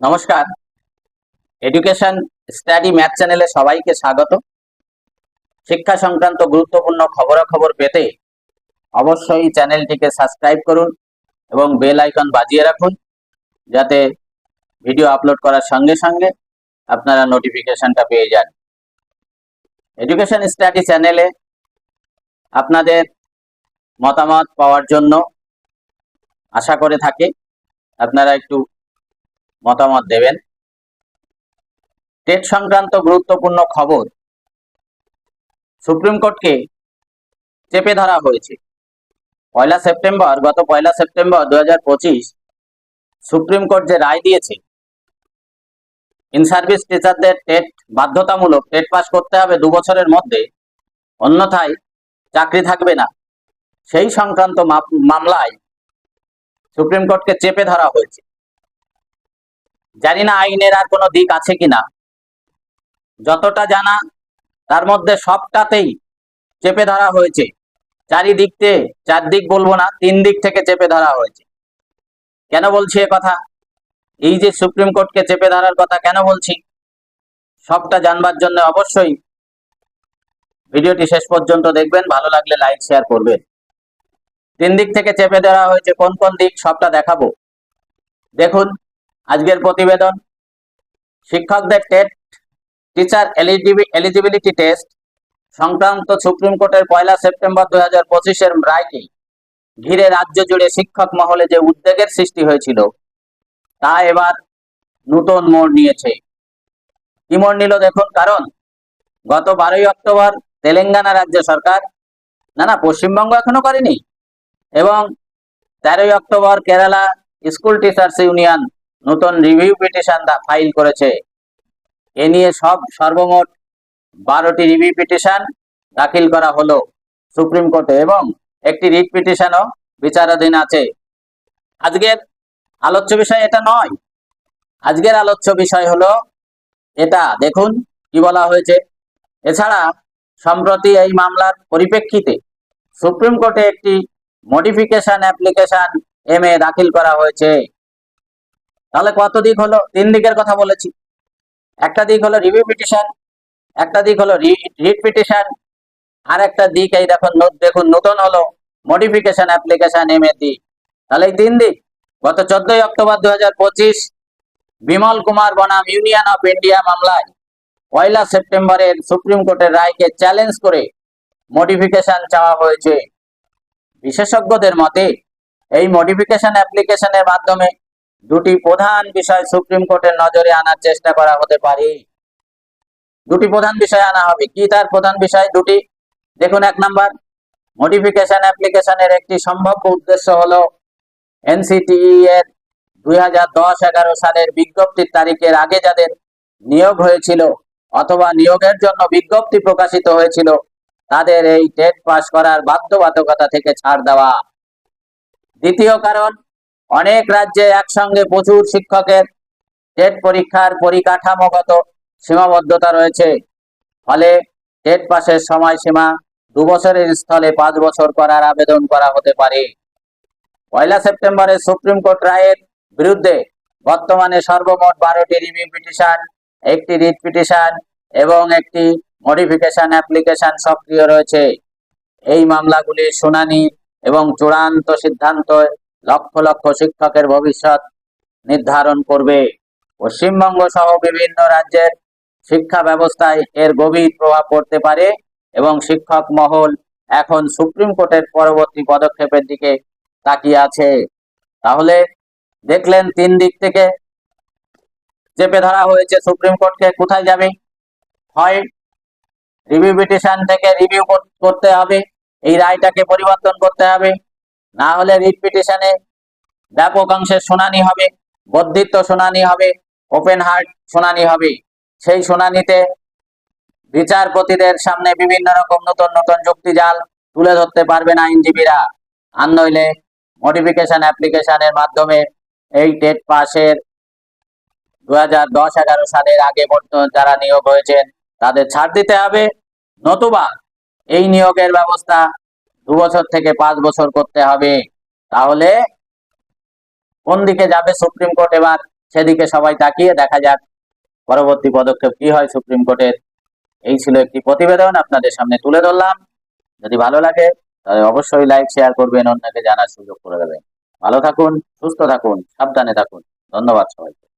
নমস্কার। Education study math চ্যানেলে সবাইকে স্বাগত। শিক্ষা সংক্রান্ত গুরুত্বপূর্ণ খবরাখবর পেতে অবশ্যই চ্যানেলটিকে সাবস্ক্রাইব করুন এবং বেল আইকন বাজিয়ে রাখুন যাতে ভিডিও আপলোড করার সঙ্গে সঙ্গে আপনারা নোটিফিকেশনটা পেয়ে যান। এডুকেশন স্টাডি চ্যানেলে আপনাদের মতামত পাওয়ার জন্য আশা করে থাকি। আপনারা একটু মতামত দেবেন। টেট সংক্রান্ত গুরুত্বপূর্ণ খবর। সুপ্রিম কোর্টকে চেপে ধরা হয়েছে। পয়লা সেপ্টেম্বর, গত পয়লা সেপ্টেম্বর দু সুপ্রিম কোর্ট যে রায় দিয়েছে, ইন সার্ভিস টিচারদের টেট বাধ্যতামূলক টেট পাস করতে হবে দু বছরের মধ্যে, অন্যথায় চাকরি থাকবে না। সেই সংক্রান্ত মামলায় সুপ্রিম কোর্টকে চেপে ধরা হয়েছে। জানি না আইনের আর কোনো দিক আছে কিনা। যতটা জানা, তার মধ্যে সবটাতেই চেপে ধরা হয়েছে। চারিদিকতে চারদিক বলব না, তিন দিক থেকে চেপে ধরা হয়েছে। কেন বলছি এ কথা? এই যে সুপ্রিম কোর্টকে চেপে ধরার কথা কেন বলছি? সবটা জানবার জন্য অবশ্যই ভিডিওটি শেষ পর্যন্ত দেখবেন, ভালো লাগলে লাইক, শেয়ার করবেন। তিন দিক থেকে চেপে ধরা হয়েছে, কোন কোন দিক, সবটা দেখাবো। দেখুন আজকের প্রতিবেদন, শিক্ষকদের টেট টিচার এলিজিবিলিটি টেস্ট সংক্রান্ত সুপ্রিম কোর্টের পয়লা সেপ্টেম্বর দুই হাজার পঁচিশের রায়কে ঘিরে রাজ্য জুড়ে শিক্ষক মহলে যে উদ্বেগের সৃষ্টি হয়েছিল, তা এবার নূতন মোড় নিয়েছে। কি মোড় নিল দেখুন, কারণ গত বারোই অক্টোবর তেলেঙ্গানা রাজ্য সরকার, না না, পশ্চিমবঙ্গ এখনও করেনি, এবং তেরোই October Kerala school teachers union নতুন রিভিউ পিটিশন ফাইল করেছে। এ নিয়ে সব সর্বমোট বারোটি রিভিউ পিটিশন দাখিল করা হলো সুপ্রিম কোর্টে এবং একটি রিট পিটিশনও বিচারাধীন আছে। আজকের আলোচ্য বিষয় এটা নয়। আজকের আলোচ্য বিষয় হলো এটা। দেখুন কি বলা হয়েছে। এছাড়া সম্প্রতি এই মামলার পরিপ্রেক্ষিতে সুপ্রিম কোর্টে একটি মডিফিকেশন অ্যাপ্লিকেশন এম এ দাখিল করা হয়েছে। তাহলে কত দিক হলো? তিন দিকের কথা বলেছি। একটা দিক হলো রিভিউ পিটিশন একটা দিক হলো রিট পিটিশন আর একটা দিক এই দেখুন দেখুন, নতুন হলো মডিফিকেশন অ্যাপ্লিকেশন এম এর দিক তাহলে এই তিন দিক, গত চোদ্দই অক্টোবর দু হাজার পঁচিশ, বিমল কুমার বনাম ইউনিয়ন অফ ইন্ডিয়া মামলায় পয়লা সেপ্টেম্বরের সুপ্রিম কোর্টের রায়কে চ্যালেঞ্জ করে মডিফিকেশন চাওয়া হয়েছে। বিশেষজ্ঞদের মতে, এই মডিফিকেশন অ্যাপ্লিকেশনের মাধ্যমে দুটি প্রধান বিষয় সুপ্রিম কোর্টের নজরে আনার চেষ্টা করা হতে পারে। দুটি প্রধান বিষয় আনা হবে। কি তার প্রধান বিষয়? দুটি। দেখুন, এক নাম্বার মডিফিকেশন অ্যাপ্লিকেশনের একটি সম্ভাব্য উদ্দেশ্য হলো এনসিটিই এর দুই সালের বিজ্ঞপ্তির তারিখের আগে যাদের নিয়োগ হয়েছিল অথবা নিয়োগের জন্য বিজ্ঞপ্তি প্রকাশিত হয়েছিল, তাদের এই টেট পাস করার বাধ্যবাধকতা থেকে ছাড় দেওয়া। দ্বিতীয় কারণ অনেক রাজ্যে একসঙ্গে প্রচুর শিক্ষকের টেট পরীক্ষার পরিকাঠামোগত সীমাবদ্ধতা রয়েছে। ফলে টেট পাসের সময়সীমা দু বছরের স্থলে পাঁচ বছর করার আবেদন করা হতে পারে। পয়লা সেপ্টেম্বরে সুপ্রিম কোর্ট রায়ের বিরুদ্ধে বর্তমানে সর্বমোট বারোটি রিভিউ পিটিশন, একটি রিট পিটিশন এবং একটি মডিফিকেশন অ্যাপ্লিকেশন সক্রিয় রয়েছে। এই মামলাগুলির শুনানি এবং চূড়ান্ত সিদ্ধান্ত লক্ষ লক্ষ শিক্ষকের ভবিষ্যৎ নির্ধারণ করবে। পশ্চিমবঙ্গ সহ বিভিন্ন রাজ্যের শিক্ষা ব্যবস্থায় এর গভীর প্রভাব পড়তে পারে এবং শিক্ষক মহল এখন সুপ্রিম কোর্টের পরবর্তী পদক্ষেপের দিকে তাকিয়ে আছে। তাহলে দেখলেন তিন দিক থেকে চেপে ধরা হয়েছে সুপ্রিম কোর্টকে। কোথায় যাবে? হয় রিভিউ পিটিশন থেকে রিভিউ করতে হবে, এই রায়টাকে পরিবর্তন করতে হবে। না হলে রিট পিটিশনে ব্যাপক অংশের শুনানি হবে, বর্ধিত শুনানি হবে ওপেন হার্ট শুনানি হবে। সেই শুনানিতে বিচারপতিদের সামনে বিভিন্ন রকম নতুন নতুন যুক্তিজাল তুলে ধরতে পারবেন আইনজীবীরা। আর নইলে মডিফিকেশন অ্যাপ্লিকেশনের মাধ্যমে এই টেট পাসের দু হাজার দশ এগারো সালের আগে যারা নিয়োগ হয়েছেন, তাদের ছাড় দিতে হবে। নতুবা এই নিয়োগের ব্যবস্থা দু বছর থেকে পাঁচ বছর করতে হবে। তাহলে কোন দিকে যাবে সুপ্রিম কোর্ট এবার? সেদিকে সবাই তাকিয়ে দেখা যাক পরবর্তী পদক্ষেপ কি হয় সুপ্রিম কোর্টের। এই ছিল একটি প্রতিবেদন আপনাদের সামনে তুলে ধরলাম। যদি ভালো লাগে, তাহলে অবশ্যই লাইক, শেয়ার করবেন, অন্যকে জানার সুযোগ করে দেবেন। ভালো থাকুন, সুস্থ থাকুন, সাবধানে থাকুন। ধন্যবাদ সবাইকে।